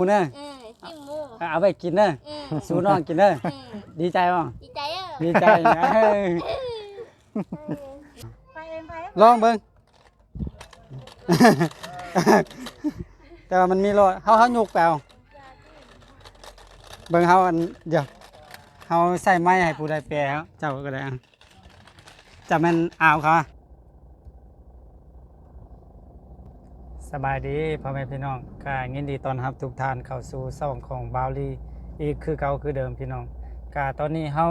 กูเนอะอืมจิ้มหมูเอาไปกินเนอะอืมสู้น้องกินเนอะอืมดีใจบ่ดีใจเออดีใจนะเฮ้ยไปเองไปเองลองเบิ่ง แต่ว่ามันมีรอยเฮาเฮายุกแปลวเบิ่งเฮาอันเดี๋ยวเฮาใส่ไม้ให้ผู้ใดแปลเฮาเจ้าก็ได้อะจะแม่นอ่าวเขาอะ สบายดีพ่อแม่พี่น้องก็ยินดีต้อนรับทุกท่านเข้าสู่ช่องของบาวลีอีกคือเก่าคือเดิมพี่น้องก็ตอนนี้เฮา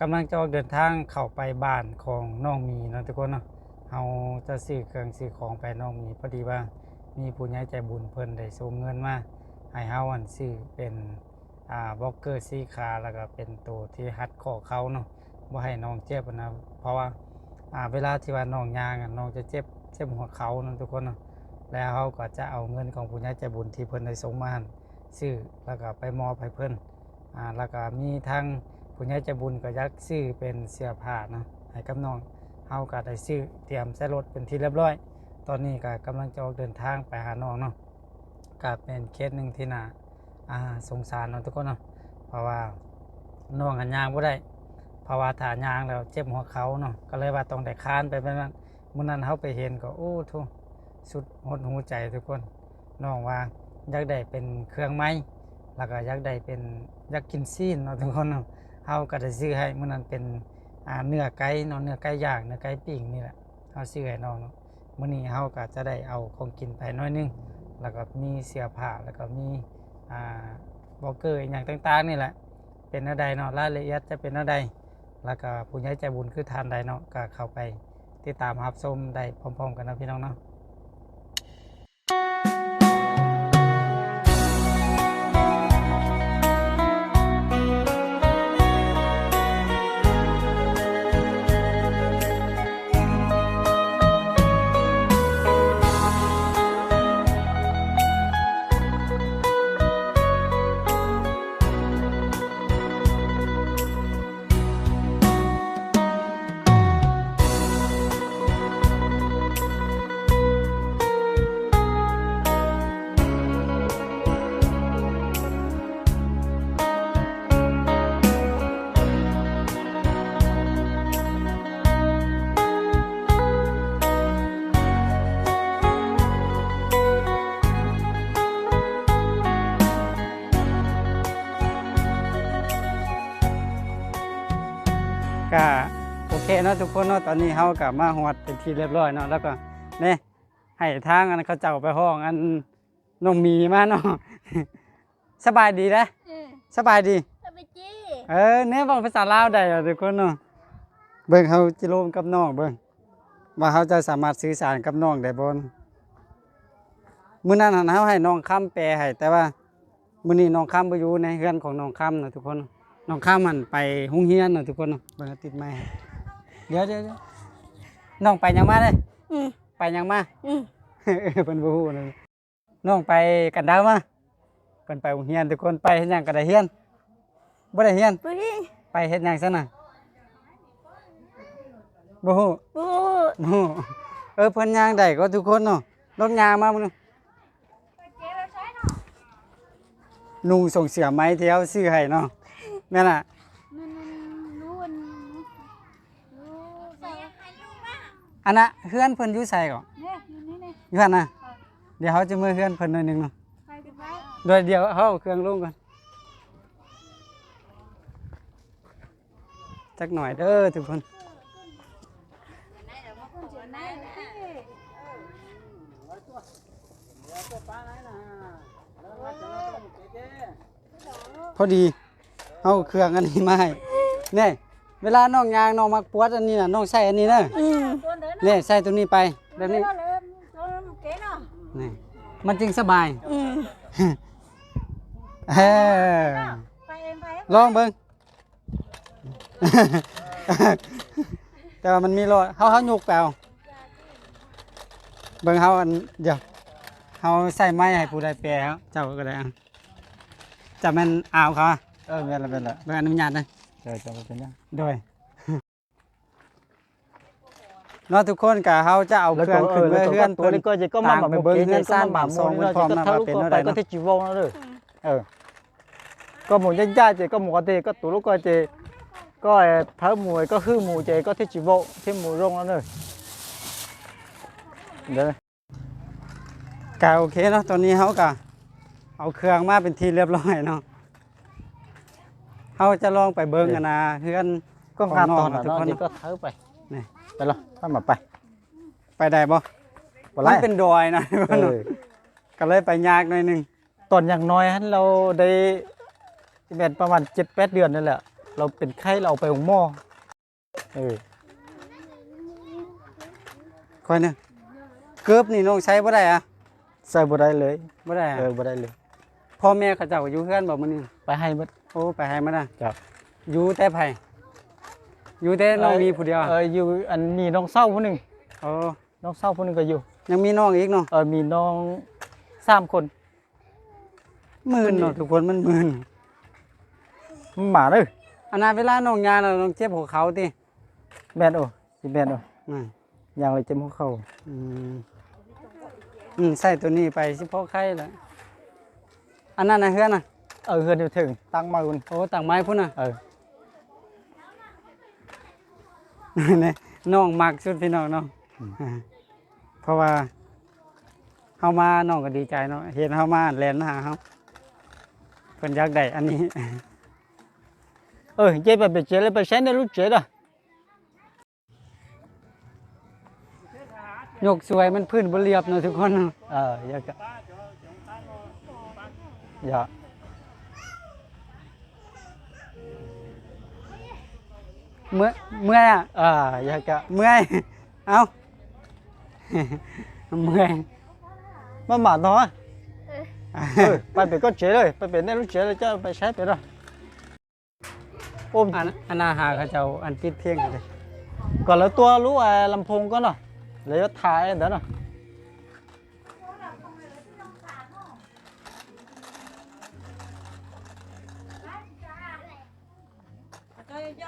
กำลังจะออกเดินทางเข้าไปบ้านของน้องมีเนาะทุกคนเนาะเฮาจะซื้อเครื่องซื้อของไปน้องมีพอดีว่ามีผู้ใหญ่ใจบุญเพิ่นได้ส่งเงินมาให้เฮาอันซื้อเป็นอ่าบล็อกเกอร์สีขาแล้วก็เป็นตัวที่ฮัดข้อเขาเนาะบ่ให้น้องเจ็บนะเพราะว่าอ่าเวลาที่ว่าน้องยางะน้องจะเจ็บเจ็บหัวเขานะทุกคนเนาะ แล้วเขาก็จะเอาเงินของผู้ใหญ่ใจบุญที่เพิ่นได้สงมาให้ซื้อแล้วก็ไปมอบให้เพิ่นอ่าแล้วก็มีทางผู้ใหญ่ใจบุญก็ยักซื้อเป็นเสื้อผ้านะให้กับน้องเฮาก็ได้ซื้อเตรียมใส่รถเป็นที่เรียบร้อย ตอนนี้ก็กำลังจะออกเดินทางไปหาน้องเนาะก็เป็นเคสหนึ่งที่น่าอ่าสงสารเนาะทุกคนเนาะเพราะว่าน้องหันยางบ่ได้เพราะว่าถ้ายางแล้วเจ็บหัวเขาเนาะก็เลยว่าต้องได้คานไปแบบนั้นมื้อนั้นเฮาไปเห็นก็โอ้โธ สุดหดหูใจทุกคนน้องว่าอยากได้เป็นเครื่องไม้แล้วก็อยากได้เป็นอยากกินซีนเนาะทุกคนเฮาก็ได้ซื้อให้มื้อนั้นเป็นอ่าเนื้อไก่เนาะเนื้อไก่ย่างเนื้อไก่ปิ้งนี่แหละเฮาซื้อให้น้องเนาะมื้อนี้เฮาก็จะได้เอาของกินไปน้อยนึงแล้วก็มีเสื้อผ้าแล้วก็มีอ่าบอกเกอร์อย่างต่างๆนี่แหละ เป็นอะไรเนาะรายละเอียดจะเป็นอะไรแล้วก็ผู้ใหญ่ใจบุญคือทานใดเนาะก็เข้าไปติดตามรับชมได้พร้อมๆ กันนะพี่น้องเนาะ ก็โอเคเนาะทุกคนเนาะตอนนี้เฮากลับมาฮอดเป็นที่เรียบร้อยเนาะแล้วก็นี่ให้ทางอันเขาเจ้าไปห้องอันน้องมีมาเนาะสบายดีนะอืมสบายดีสบายจีเออเนี่ยบอกภาษาลาวได้เหรอทุกคนเนาะเบิ่งเขาจิโรมกับน้องเบิ่งว่าเขาจะสามารถสื่อสารกับน้องได้บ่นมื้อนั้นหันเฮาให้น้องค้ำแปลให้แต่ว่ามื้อนี้น้องค้ำบ่อยู่ในเฮือนของน้องค้ำเนาะทุกคนเนาะน้องค้ำมันไปโรงเรียนเนาะทุกคนเนาะเบิ่งเอาติดไม้ให้เดี๋ยวเดี๋ยวเดี๋ยวน้องไปหยังมาเด้อืมไปหยังมา อืมเออเพิ่นบ่ฮู้เลยน้องไปกันดาวมาเพิ่นไปโรงเรียนทุกคนไปเฮ็ดหยังก็ได้เรียนบ่ได้เรียนปุ้ยไปเฮ็ดหยังซะน่ะบ่ฮู้ปูบ่ฮู้เออเพิ่นย่างได้ก็ทุกคนเนาะลองย่างมามึงดูนุ่งส่งเสื้อไหมที่เขาซื้อให้เนาะ แม่นน่ะมันรู้มันรู้ใส่ให้ลูกว่าอันน่ะเฮือนเพิ่นอยู่ไสก่อนเนี่ยอยู่นี่นี่อยู่หั่นน่ะเดี๋ยวเขาจะมือเฮือนเพิ่นหน่อยหนึงเนาะใส่กันไว้เดี๋ยวเดี๋ยวเขาเอาเครื่องลงก่อนจักหน่อยเด้อทุกคนคุณเจอไหนนะพอดี เอาเครื่องอันนี้มาให้เนี่ยเวลาน้องยางน้องมักปวดอันนี้น่ะน้องใส่อันนี้เนอะอืมเนี่ยใส่ตัวนี้ไปแบบนี้เริ่มเริ่มเก๋เนาะนี่มันจึงสบายอืมเออไปเองไปเองลองเบิ่งแต่ว่ามันมีรอยเฮาเฮายุกแปลวเบิ่งเฮาอันเดี๋ยวเฮาใส่ไม้ให้ผู้ใดแปลเฮาเจ้าก็ได้อะจะแม่นอ่าวเขาอะ เออเป็นละเป็นละเบิ่งอนุญาตนะเจอจะเป็นยังโดยเนาะทุกคนก็เฮาจะเอาเครื่องขึ้นไว้เฮือนตัวนี้ก็จะก็มาแบบต่างไปเบิ่งเฮือนซ่านบ้านซองเนาะพร้อมก็นะทะว่าลุเป็นก็เท่าไปใดก็เนาะที่จีวงแล้วเด้อเออก็หมูย่าๆเจก็หมูกะเตก็ตัวลูกก็เจก็เอ่อถ้าหมูก็คือหมูเจก็ที่จีวงที่หมูรงแล้วเด้อเด้อก็โอเคเนาะตอนนี้เฮาก็เอาเครื่องมาเป็นที่เรียบร้อยเนาะ เฮาจะลองไปเบิ่งกันนะเฮือนก็งานตอนขน่ะองน้องเนาะทุกคนนี่ก็เท้าไปนี่ไปละถ้ามาไป ไปได้บ่บ่ไรมันเป็นดอยนะเออก็เลยไปยากหน่อยหนึงตอนอย่างน้อยฮันเราได้เป็นประมาณเจ็ดแปดเดือนนั่นแหละ เราเป็นไข้เราเอาไปหงหม้อเออค่อยหนึงเกือบนี่น้องใช้บ่ได้อะใส่บ่ได้เลยบ่ได้อะเออบ่ได้เลยพ่อแม่เขาเจ้าอยู่เฮือนบ่มื้อนี้ไปให้หมดโอ้ไปให้มาน่ะครับอยู่แต่ไผอยู่แต่น้องมีผู้เดียวเอออยู่อันมีน้องเศร้าผู้หนึ่งโอ้น้องเศร้าผู้หนึ่งก็อยู่ ยังมีน้องอีกเนาะเออมีน้องสามคนหมื่นเนาะทุกคนมันหมื่นมันหมาเลยอันนั้นเวลาน้องยาน่ะน้องเจ็บหัวเขาติแมนโอ้สิแมนโอ้นั่นยังเลยเจ็บหัวเข่าอืมอืมใส่ตัวนี้ไปสิพอไข้ละอันนั้นน่ะเฮือนน่ะ เออเฮือนอยู่ถึงตั้งมาคุณโอ้ต่างไม้พุ่นน่ะเออนี่น้องมักสุดพี่น้องเนาะอ่าเพราะว่าเฮามาน้องก็ดีใจเนาะเห็นเฮามาแล่นมาหาเฮาเพิ่นอยากได้อันนี้ เออเจ๊ไปไปเจ๊เลยไปใช้ในลูกเจ๊ด่ะยกสวยมันพื้นบ่เรียบเนาะทุกคนเนาะเอออยากจะอย่าเมื่อยเมื่อยอะอ่าอยากจะเมื่อยเอ้าเมื่อยมาหมาน้อยเออไปเป็นก็เจ๊เลยไ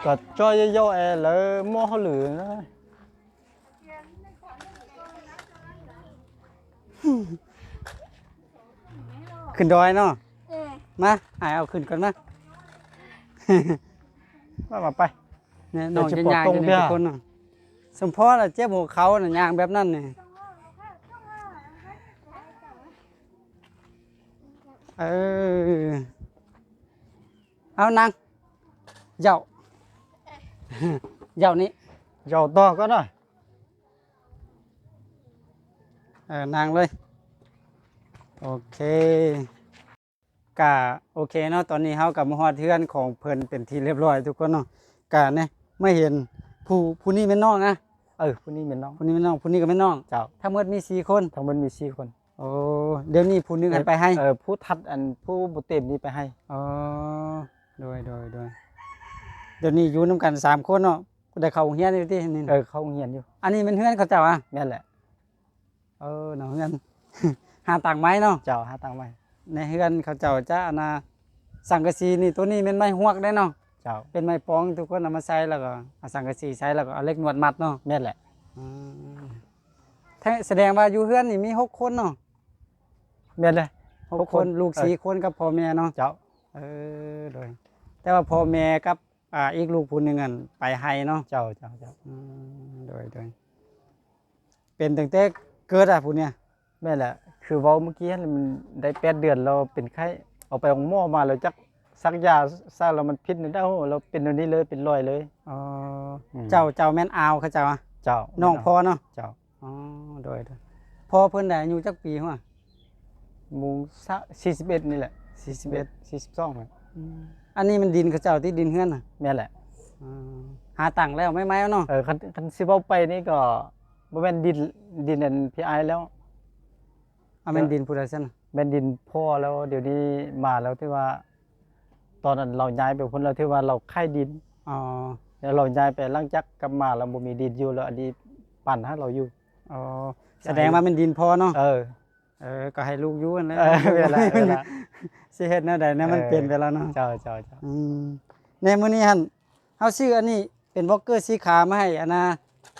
ลงเลยก่อนแล้วตัวรู้ไอ้ลำโพงก็เนาะแล้วก็ถ่ายเดี๋ยวเนาะก็จอยย่อๆไอ้แล้วหม้อเขาเหลือนะขึ้นดอยเนาะเออมาอายเอาขึ้นก่อนมามามาไปเนี่ยน้องเดี๋จะยวจะย่างปลดอยู่ตรงในเบี้ยทุกคนเนาะสมพอละเจ็บหัวเขาน่ะย่างแบบนั้นนี่เออเอานางเหย่า เหย่านี้ยาวต่อก็หน่อยเออนางเลย โอเคกะโอเคเนาะตอนนี้เฮากับมาฮอดเทือนของเพิ่นเป็นที่เรียบร้อย ทุกคนเนาะกะเนี่ยไม่เห็นผู้ผู้นี้เป็นน้องนะเออผู้นี้เป็นน้องผู้นี้เป็นน้องผู้นี้ก็เป็นน้องเจ้าทั้งหมดมีสี่คนทั้งหมดมีสี่คนโอ้เดี๋ยวนี้ผู้หนึงอันไปให้เออผู้ทัดอันผู้บุเต็มนี่ไปให้อ๋อโดยโดยโดย เดี๋ยวนี้อยู่นํกันสามคนเนาะได้เข้าโรงเรียนอยู่ที่นี่เออเขาเงียนอยู่ อันนี้เป็นเฮือนเขาเจ้าอะแม่นแหละเออเนาะเฮือน หาต่างไม้เนาะเจ้าหาตังค์ไว้ในเฮือนเขาเจ้าจะอนนาสังกะสีนี่ตัวนี้เป็นไม้หวกได้เนาะเจ้าเป็นไม้ปองทุกคนเอามาใส่แล้วก็เอาสังกะสีใส่แล้วก็เอาเหล็กนวดมัดเนาะแม่นแหละอืมแท้แสดงว่าอยู่เฮือนนี่มีหกคนเนาะแม่นเลยหกหกคคนนลูกเออสี่คนกับพ่อแม่เนาะเจ้าเออโดยแต่ว่าพ่อแม่กับ อ่าอีกลูกผู้หนึงอันไปให้เนาะเจ้าเจ้าเจ้าอืมโดยโดยเป็นตั้งแต่เกิดอะผู้เนี่ยแม่นแหละ คือเว้าเมื่อกี้มันได้แปดเดือนเราเป็นไข้เอาไปของหม้อมาแล้วจักซักยาซะแล้วมันพิษนี่ได้โหเราเป็นอันนี้เลยเป็นรอยเลยอ๋ออมเจ้าเจ้าแม่นอาวเขาเจ้าอะเจ้าน้องพ่อเนาะเจ้าอ๋อโดยโดยพ่อเพิ่นได้อายุจักปีหัวหมูซะสี่สิบเอ็ดนี่แหละสี่สิบสิบเอ็เอ็ดดสี่สิบสองเลย อันนี้มันดินเขาเจ้าที่ดินเฮือนน่ะแม่นแหละอ่าหาตังค์แล้วไม่ไหมเอาเนาะเออคันคันสิเว้าไปนี่ก็บ่แม่นดินดินอันพี่ไอายแล้วเอาเป็นดินผู้ใดซั่นน่ะแม่นดินพ่อแล้ว เดี๋ยวนี้มาแล้วที่ว่า ตอนนั้นเราย้ายไปพ้นแล้วที่ว่าเราค่ายดิน อ๋อแล้วเราย้ายไปหลังจากกลับมาเราบ่มีดินอยู่แล้วอันนี้ปั่นให้เราอยู่ อ๋อแสดงว่าเป็นดินพ่อเนาะเออ เออก็ให้ลูกอยู่นั่นแหละ เออเวลาเวลา สิเฮ็ดแนวใดแนวมันเออเปลี่ยนไปแล้วเนาะเจ้าเจ้าเจ้าอืมในมื้อนี้หั่นเฮาซื้ออันนี้เป็นบล็อกเกอร์สีขาวมาให้อันน่ะ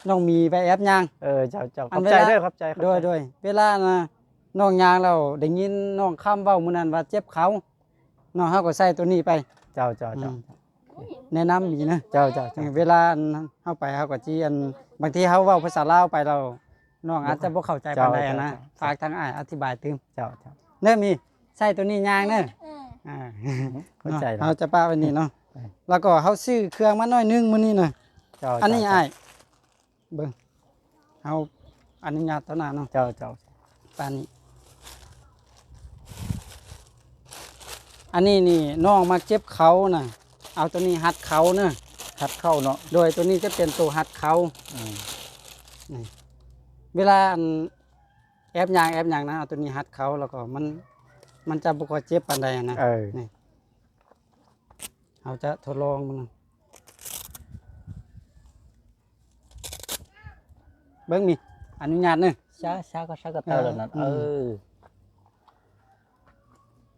น้องมีไปแอบย่างเออเจ้าเจ้าอัขนอบใจเวลาเด้อขอบใจขอบใจโดยโดยเวลานะน้องยางเราได้ยินน้องข้ามเว้ามื้อนั้นว่าเจ็บเขาน้องเฮาก็ใส่ตัวนี้ไป เจ้าเจ้าเจ้าอืมแนะนำอีกนะเจ้าเจ้าเจ้าเวลาอันเฮาไปเฮาก็จีอันบางทีเฮาเว้าภาษาลาวไปเราน้องอาจจะบ่เข้าใจปานใดอะนะฝากทางอ้ายอธิบายตึมเจ้าเจ้าเด้อมี ใส่ตัวนี้ยางเด้อเอออ่าเข้าใจเฮาแล้วจะป้าไว้นี่เนาะไป แล้วก็เฮาซื้อเครื่องมาหน่อยนึงมื้อนี้น่ะเจ้าอันนี้เจ้าอ้ายเบิ่งเฮาอนุญาตต่อหน้าเนาะ เจ้าเจ้าปานนี้ อันนี้นี่น้องมาเจ็บเขาน่ะเอาตัวนี้หัดเขาเนอะคัดเข้าเนาะโดยตัวนี้จะเป็นตัวหัดเขา อืมเวลาอันแอบยางแอบยางนะเอาตัวนี้หัดเขาแล้วก็มัน มันจะบุกเจ็บปานใดอะนะเออเราจะทดลองมันนะเบิ้งมีอนุญาตเนอะช้าช้าก็ช้าก็เตาแล้วนั้นเอเออ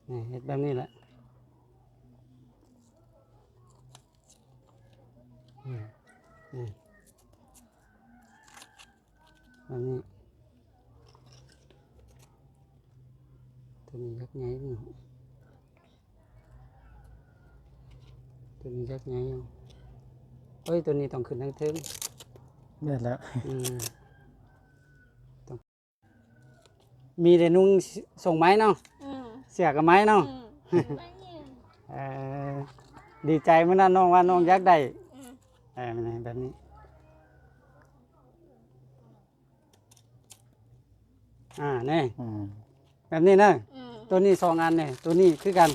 อนี่เฮ็ดแบบนี้แหละอืมนี่แบบนี้ ตัวนี้ยักไงนี่ตัวนี้ยักไงอยู่เฮ้ยตัวนี้ต้องขึ้นทั้งเทิงแม่นแล้วอืมต้องมีแต่นุ่งส่งไม้เนาะอืมเสียกับไม้เนาะอืมไม่ยืนเออดีใจเมื่อนั้นน้องว่าน้องอยากได้อืมเออมันแบบนี้อ่านี่อืมแบบนี้เนอะอืม ตัวนี้สองอันเนี่ยตัวนี้คือกัน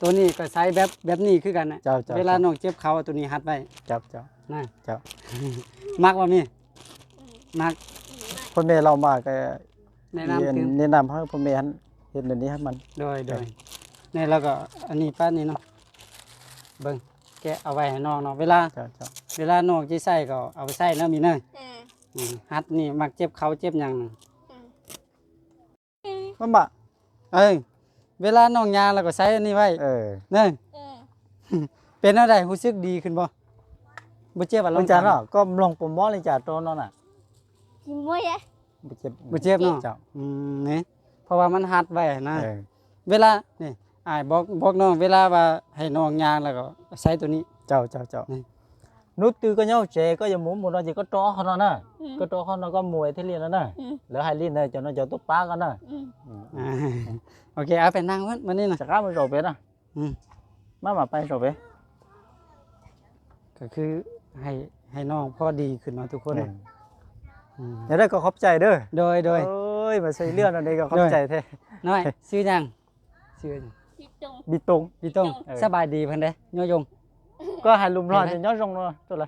ตัวนี้ก็ใช้แบบแบบนี้คือกันนะเจ้าเจ้า เวลาน้องเจ็บเขาเอาตัวนี้หัดไว้เจ้าเจ้า นะเจ้า มักว่ามีอืมมักอืมพ่อแม่เรามาก็แนะนำถึงแนะนำให้พ่อแม่เห็นแบบนี้ให้มัน โดยโดยนี่แล้วก็อันนี้ป้านี่เนาะเบิ่งแกะเอาไว้ให้น้องเนาะเวลา เจ้าเจ้า เวลาน้องจะใส่ก็เอาไปใส่แล้วมีเนอะเอออืมหัดนี่มักเจ็บเขาเจ็บหยังน่ะอืมมันบ่ เอ้ยเวลาน้องยางแล้วก็ใส่อันนี้ไว้เออเนอะเออเป็นอะไรรู้สึกดีขึ้นบ่บ่เจ็บอะลลองงจานถมเนาะก็ลงปุ่มมอเลยจ้ะตัวนั่นน่ะกินมวยอะบ่เจ็บบ่เจ็บเนาะเจ้าอืมนี่เพราะว่ามันหัดไว้นะ เออเวลานี่อ้ายบอกบอกน้องเวลาว่าให้น้องยางแล้วก็ใส่ตัวนี้ เจ้าเจ้าเจ้านี่ nút từ cái nhau chế có giờ muốn một nó chỉ có tró không nó nè อืม có tró không nó có mùi thế liền nó nè อืม lỡ hai liên này cho nó cho tốt ba con nè อืมอ่าโอเคเอาไปนั่งไว้มื้อนี้น่ะ chắc áp rồi bé nè Ừ. má mà bay rồi bé ก็คือให้ให้น้องพอดีขึ้นมาทุกคน Ừ. น่ะอืม nhà đây có khóc chạy đó โดยโดย ôi mà xây lươn ở đây có khóc Rồi. chạy thế น้อยชื่อหยังชื่อหยังที่ตรง bị tung พี่ต้องเออสบายดีเพิ่นเด้ย่ อยง có hai lùm lon Đây thì nhó rong nó rồi là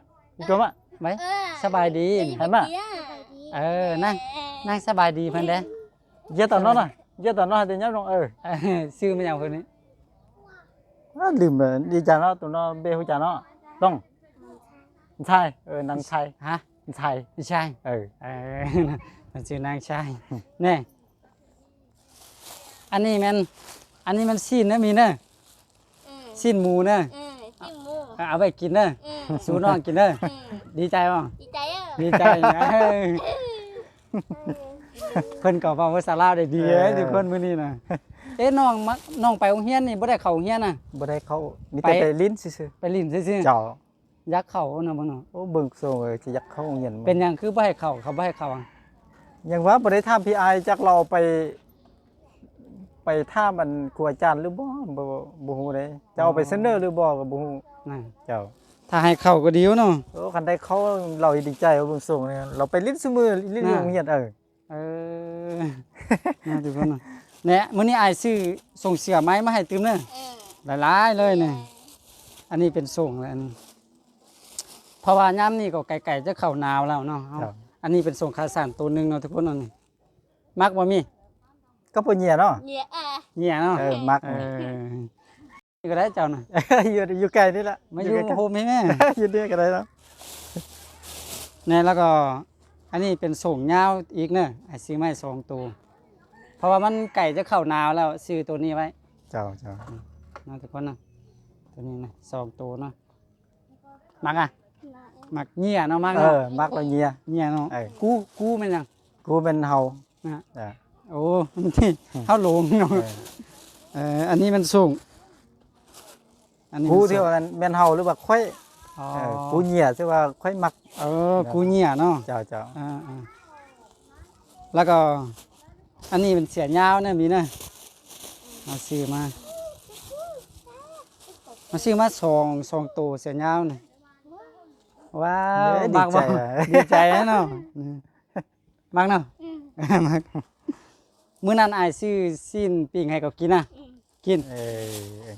chấm ạ ไว้เออสบายดีเห็นปะเออนั่งนั่งสบายดีเพิ่นเด้ giờ tao nó nè giờ tao nó thì nhó rong ừ เออชื่อมันหยังเพิ่นนี่ nó lùm rồi đi chả nó tụi nó bê hôi chả nó đông sai ừ năng sai ฮะ sai พี่ชาย ừ เออมันชื่อนางชายแน่อันนี้แมันอันนี้มันซีนนะมีเนอะอืมซีนหมูเนอะอืมจิ้มหมู เอาไปกินเนอะอืมสูน้องกินเนอะอืมดีใจบ่ดีใจอะดีใจเออเพิ่นก็เว้าภาษาลาวได้ดีเอ้ยทุกคนมื้อนี้น่ะเอ๊ะน้องมักน้องไปโรงเรียนนี่บ่ได้เข้าโรงเรียนน่ะ bữa đây khâu đi Phải- tay lín xí xí ไปลิ้นซื่อ chào ๆอยากเข้าเนาะบ่เนาะ ô bừng xô rồi chỉ giặt khâu nhìn เป็นหยังคือบ่ให้เข้าเขาบ่ให้เข้าอะ ยังว่าบ่ได้ถามพี่ไอายจักเราไป ไปท่ามันครูอาจารย์หรือบ่บ่บ่ฮู้เด้จะเอาไปเสนอหรือบ่ก็บ่ฮู้นั่นเจ้า ถ้าให้เข้าก็ดีอยู่เนาะโอ้คันได้เขาเราดีใจเอาเบิ่งส่งเนี่ยเราไปลิ้นซุมือลิ้นน่ะโรงเรียนเออเออน่าทุกคนน่ะเนี่ยมื้อนี้อ้ายซื้อส่งเสื้อไม้มาให้ตื่มเด้อเออหลายๆเลยนี่อันนี้เป็นส่งแล้วอันนี้เพราะว่ายามนี้ก็ไก่ๆจะเข้าหนาวแล้วเนาะเอาครับอันนี้เป็นส่งคาสานตัวหนึงเนาะทุกคนเนาะนี่มักบ่มี ก็บ่เหี่ยเนาะเนี่ยอะเหี้ยเนาะเออมักเออนี่ก็ได้เจ้าน่ะอยู่อยู่ไกลนี่แหละมาอยู่ใกล้โฮมให้แม่ๆอยู่นี่ก็ได้แล้วเนี่ยแล้วก็อันนี้เป็นส่งยาวอีกเนอะไอ้ซื้อไม้สองตัวเพราะว่ามันไก่จะเข้าหนาวแล้วซื้อตัวนี้ไว้ เจ้าเจ้านะทุกคนนะตัวนี้นะสองตัวเนาะมักอะน่ะมักเหี้ยเนาะมักเอเนาะอมักละเงียเหี้ยเนาะเออกูกูแม่นหยังกูเป็นเฮานะ จ้ะโอ้ที่เฮาหลงเนาะเออเอออันนี้มันสูงอันนี้กูมันสูงที่ว่ามันเป็นเฮาหรือว่าค่อยอ๋อเออกูเงียที่ว่าค่อยมัก เออกูเหี้ยเนาะเจ้าเจ้าอ่าอ่าแล้วก็ อันนี้เป็นเสียยาวเนี่ยมีนะมาซื้อมา มาซื้อมาสองสองตัวเสียยาวเนี่ยว้าวเอ้ยดีมากใจบ่อะดีใจนะเนาะอืมมากเนาะอืมมาก มื้อนั้นอายซื้อสิ้นปิ้งให้เขากินนะอืมกินเออเออ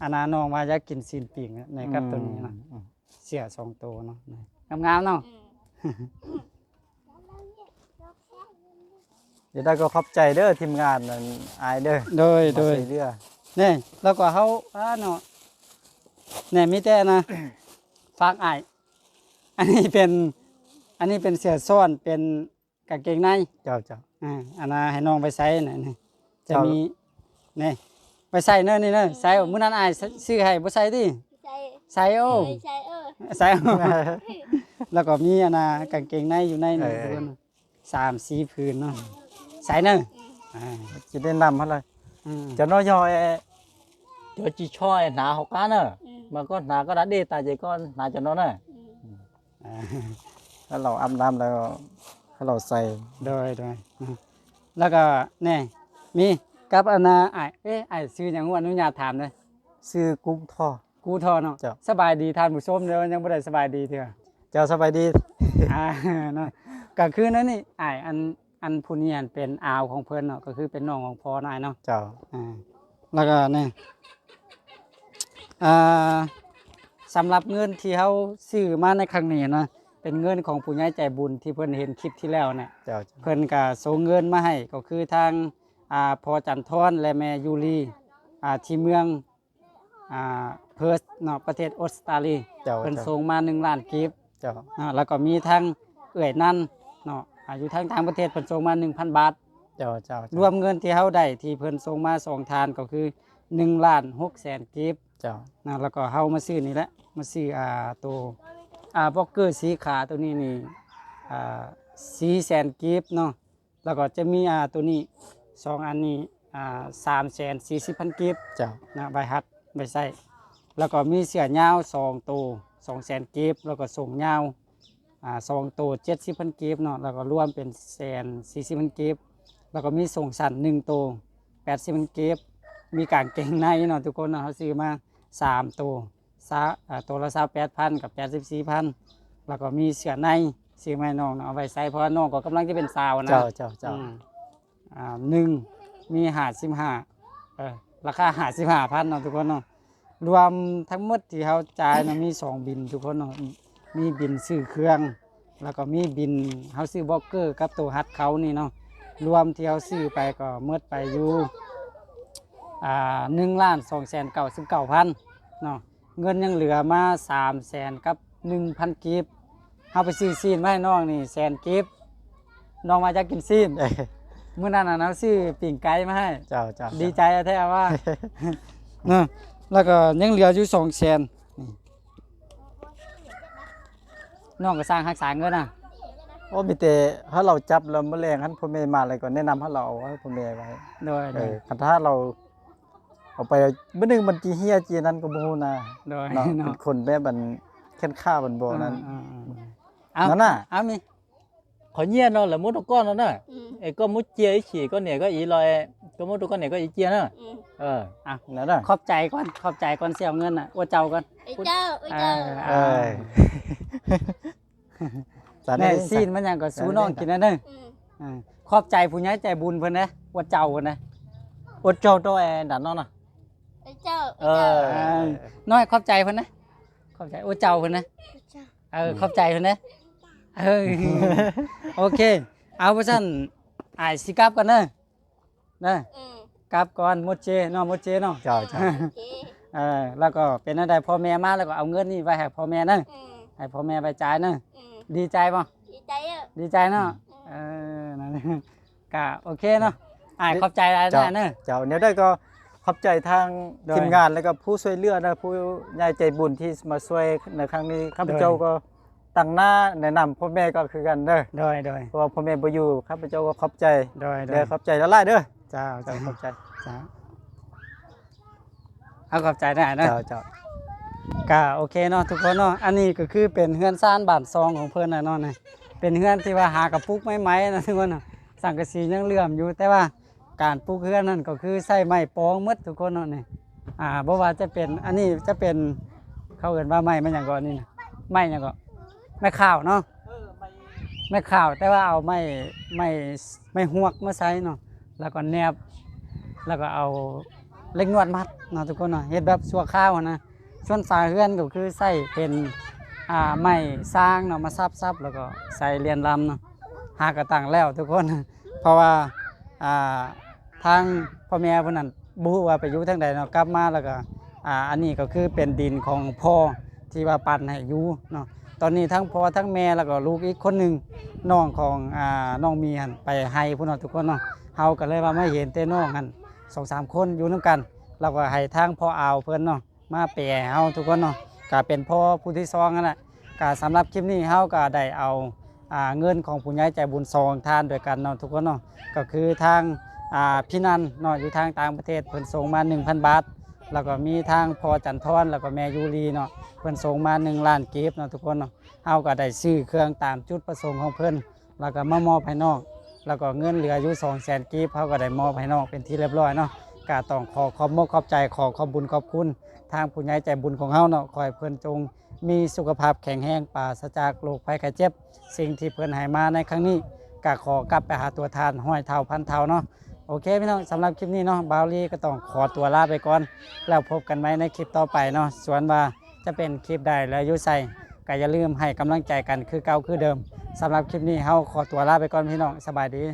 อันนั้นน้องว่าอยากกินสิ้นปิ้งอะในกับตัวนี้เนาะอืมเสียสองตัวเนาะงามๆเนาะอืมเดี๋ยวได้ก็ขอบใจเด้อทีมงานนั่นอายเด้อโดยโดย มาช่วยเรือ นี่แล้วก็เขาอ่าเนาะเนี่ยมีแต่นะ ฝากอายอันนี้เป็น อันนี้เป็นเสื้อซ้อนเป็นกางเกงใน เจ้าเจ้า อ่าอันนั้นให้น้องไปใส่น่ะนี่จะเจ้ามีมีนี่ไปใส่เน้อนี่เน้อใส่เอามื้อนั้นอายซื้อให้บ่ใส่ติใช่ใส่โอ้เออใช่เออใส่เอาแล้วก็มีอันน่ะกางเกงในอยู่ในนี่เออทุกคนสามสีผืนเนาะใส่เน้ออ่าจะได้นำเขาเลยอืมจะน้อยย่อย cho chị cho em nà học cá nữa อืม mà con nà có đã đi tại vì con nà cho nó nè อืมอ่าถ้าเราอาบน้ำแล้ว ถ้าเราใส่โดยโดยอืมแล้วก็แน่มีกับอันนาไอายเอ้ยไอายซื้ออย่างว่าอนุญาตถามเลยซื้อกุ้งทอดกูทอเนาะจ้ะสบายดีทานผู้ชมเด้อยังบ่ได้สบายดีเถอะเจ้าสบายดีอ่าเนาะก็คือนั่นนี่ไอายอันอันผู้นี้อันเป็นอาวของเพิ่นเนาะก็คือเป็นน้องของพ่อนายเนาะเจ้าอ่าแล้วก็นี่อ่าสำหรับเงินที่เขาซื้อมาในครั้งนี้เนาะ เป็นเงินของผู้ใหญ่ใจบุญที่เพิ่นเห็นคลิปที่แล้วเนี่ยเจ้าเจ้าเพิ่นก็ส่งเงินมาให้ก็คือทางอ่าพอจันทรและแม่ยูรีอ่าที่เมืองอ่าเพิร์สเนาะประเทศออสเตรเลียเจ้าเพิ่นเจ้าส่งมา1ล้านกีบเจ้าเนาะแล้วก็มีทางเอื้อยนั่นเนาะอาอยู่ทางต่างประเทศเพิ่นส่งมา 1,000 บาทเจ้าเจ้ารวมเงินที่เฮาได้ที่เพิ่นส่งมาสองทานก็คือ1ล้าน6แสนกีบเจ้านะแล้วก็เฮามาซื้อนี่แหละมาซื้ออ่าตัว อ่าบล็อกเกอร์สีขาตัวนี้นี่อ่าสีแสนกีบเนาะแล้วก็จะมีอ่าตัวนี้สองอันนี้อ่าสามแสนสี่สิบพันกีบเจ้านะใบฮัดใบไส้แล้วก็มีเสื้อยาวสองตัวสองแสนกีบแล้วก็ส่งยาวอ่าสองตัวเจ็ดสิบพันกีบเนาะแล้วก็รวมเป็นแสนสี่สิบพันกีบแล้วก็มีส่งสันหนึ่งตัวแปดสิบพันกีบมีกางเกงในเนาะทุกคนเนาะเขาซื้อมาสามตัว ซาอ่าตัวละสามแปดพันกับแปดสิบสี่พันแล้วก็มีเสื้อในซื้อมาให้น้องเนาะเอาไว้ใส่เพราะว่าน้องก็กำลังจะเป็นสาวนะเจ้าเจ้าเจ้าอืมอ่าหนึ่งมีหาสิบห้าเออราคาหาสิบห้าพันเนาะทุกคนเนาะรวมทั้งหมดที่เขาจ่ายเนาะมีสองบินทุกคนเนาะมีบินซื้อเครื่อง แล้วก็มีบินเขาซื้อบล็อกเกอร์กับตัวฮัดเขานี่เนาะรวมที่เขาซื้อไปก็เมื่อไปอยู่อ่าหนึ่งล้านสองแสนเก้าสิบเก้าพันเนาะ เงินยังเหลือมาสามแสนกับหนึ่งพันกีบเขาไปซื้อซีนมาให้น้องนี่แสนกีบน้องมาจากกินซีนเอ้ยเมื่อนั้นน่ะเราซื้อปิ่งไก่มาให้เจ้าเจ้าดีใจอะแท้ว่าเนอะแล้วก็ยังเหลืออยู่สองแสนนี่น้องก็สร้างหักษาเงินอะโอ้มีแต่ถ้าเราจับแล้วแมลงท่านพ่อแม่มาอะไรก่อนแนะนำให้เราเอาให้พ่อแม่ไว้โดยเอโดยอคันถ้าเรา เอาไปเมื่อนึงมันจีเฮียจีนั้นก็บ่ฮู้นะโดยเนาะเนาะเป็นคนแบบมันแค่นข้าบันบ่นั้น อ่าอ่าอ่าเอานั่นน่ะ เอามี khỏi nhiên đâu là muốn một con nó nè อืม Ê, con muốn chia ý chỉ con này có ý lời con muốn con này có ý chia nữa อืม ờ นั่นน่ะ ขอบใจก่อนขอบใจก่อนเสียเงินอะว่าเจ้าก่อน ไอ้เจ้าไอ้เอเจ้าอเออ่าอสารแน่ได้ซีนมันหยังก็สู้น้องกินนะเด้ออืมอ่าขอบใจผู้ใหญ่ใจบุญเพิ่นนะว่าเจ้าเพิ่นนะ ô cho cho em đặt nó nè ไอ้เจ้าไอ้เอ เจ้าออน้อยขอบใจเพิ่นนะขอบใจโอ้เจ้าเพิ่นนะเจ้าเออขอบใจเพิ่นนะเออโอเค เอาเพราะฉะนั้นอายสิกลับกันเด้อเด้อกลับก่อนมดเจเนาะหมดเจเนาะเจ้าเจ้าโอเออแล้วก็เป็นอะไรพ่อแม่มาแล้วก็เอาเงินนี่ไว้ให้พ่อแม่เด้อให้พ่อแม่ไปจ่ายเด้อดีใจป่ะดีใจอะดีใจเนาะเออนั่นก็โอเคเนาะอายขอบใจอะไรเจ้านะเด้อเจ้าเนี่ยได้ก็ ขอบใจทางได้ทีมงานแล้วก็ผู้ช่วยเหลือนะผู้ใหญ่ใจบุญที่มาช่วยในครั้งนี้ข้าพเจ้าได้ก็ตั้งหน้าแนะนำพ่อแม่ก็คือกันเด้อโดยโดยเพราะว่าพ่อแม่บ่อยู่ข้าพเจ้าก็ขอบใจโดยโดเด้อยขอบใจละลายเด้อเจ้าเจ้าเจ้าขอบใจเจ้าเอาขอบใจได้นะเจ้าเจ้าก็โอเคเนาะทุกคนเนาะอันนี้ก็คือเป็นเฮือนซ่านบ้านซองของเพิ่นน่ะเนาะนี่เป็นเฮือนที่ว่าหากระปุกไม้ๆนะทุกคนเนาะสังกะสียังเหลื่อมอยู่แต่ว่า การปลูกเฮือนนั่นก็คือใช้ไม้ปองหมดทุกคนเนาะนี่อ่าบ่ว่าจะเป็นอันนี้จะเป็นเขาเอิ้นว่าไม้มันหยังก่อนนี่นะไม้หยังก็ไม้ข้าวเนาะไม้ข้าวแต่ว่าเอาไม้ไม้ไม้หวกมาใช้เนาะแล้วก็แนบ แล้วก็เอาเล็กนวดมัดเนาะทุกคนเนาะเฮ็ดแบบชั่วข้าวนะส่วนสาเฮือนก็คือใส่เป็นอ่าไม้สร้างเนาะมาซับๆแล้วก็ใส่เรียนลำเนาะหากระตังแล้วทุกคน เพราะว่าอ่า ทางพ่อแม่เพิ่นนั้นบ่ฮู้ว่าไปอยู่ทางใดเนาะกลับมาแล้วก็อ่าอันนี้ก็คือเป็นดินของพ่อที่ว่าปั่นให้อยู่เนาะตอนนี้ทั้งพ่อทั้งแม่แล้วก็ลูกอีกคนหนึ่งน้องของอ่าน้องมีหันไปให้พุ่นเนาทุกคนเนาะเฮาก็เลยว่าไม่เห็นแต่น้องหันสองสามคนอยู่นํกันเราก็ให้ทางพ่ออาวเพิ่นเนาะมาแปรเฮาทุกคนเนาะก็เป็นพ่อผู้ที่ซองนั่นแหละก็สำหรับคลิปนี้เฮาก็ได้เอาอ่าเงินของผู้ใหญ่ใจบุญซองทานด้วยกันเนาะทุกคนเนาะก็คือทาง พี่นันเนาะอยู่ทางต่างประเทศเพิ่นส่งมา 1,000 บาท แล้วก็มีทางพอจันทรแล้วก็แม่ยูรีเนาะเพิ่นส่งมา1ล้านกีบเนาะทุกคนเนาะเฮาก็ได้ซื้อเครื่องตามจุดประสงค์ของเพิ่นแล้วก็มามอบให้น้องแล้วก็เงินเหลืออยู่200,000กีบเฮาก็ได้มอบให้น้องเป็นที่เรียบร้อยเนาะก็ต้องขอขอบมกขอบใจขอขอบบุญขอบคุณ ทางผู้ใหญ่ใจบุญของเฮาเนาะขอให้เพิ่นจงมีสุขภาพแข็งแรงปราศจากโรคภัยไข้เจ็บ สิ่งที่เพิ่นให้มาในครั้งนี้ก็ขอกลับไปหาตัวทานห้อยเท่าพันเท่าเนาะ โอเคพี่น้องสำหรับคลิปนี้เนาะบาวลีก็ต้องขอตัวลาไปก่อน แล้วพบกันไหมในคลิปต่อไปเนาะส่วนว่าจะเป็นคลิปใดและยุใส่ก็อย่าลืมให้กำลังใจกันคือเก่าคือเดิมสำหรับคลิปนี้เฮาขอตัวลาไปก่อนพี่น้องสบายดี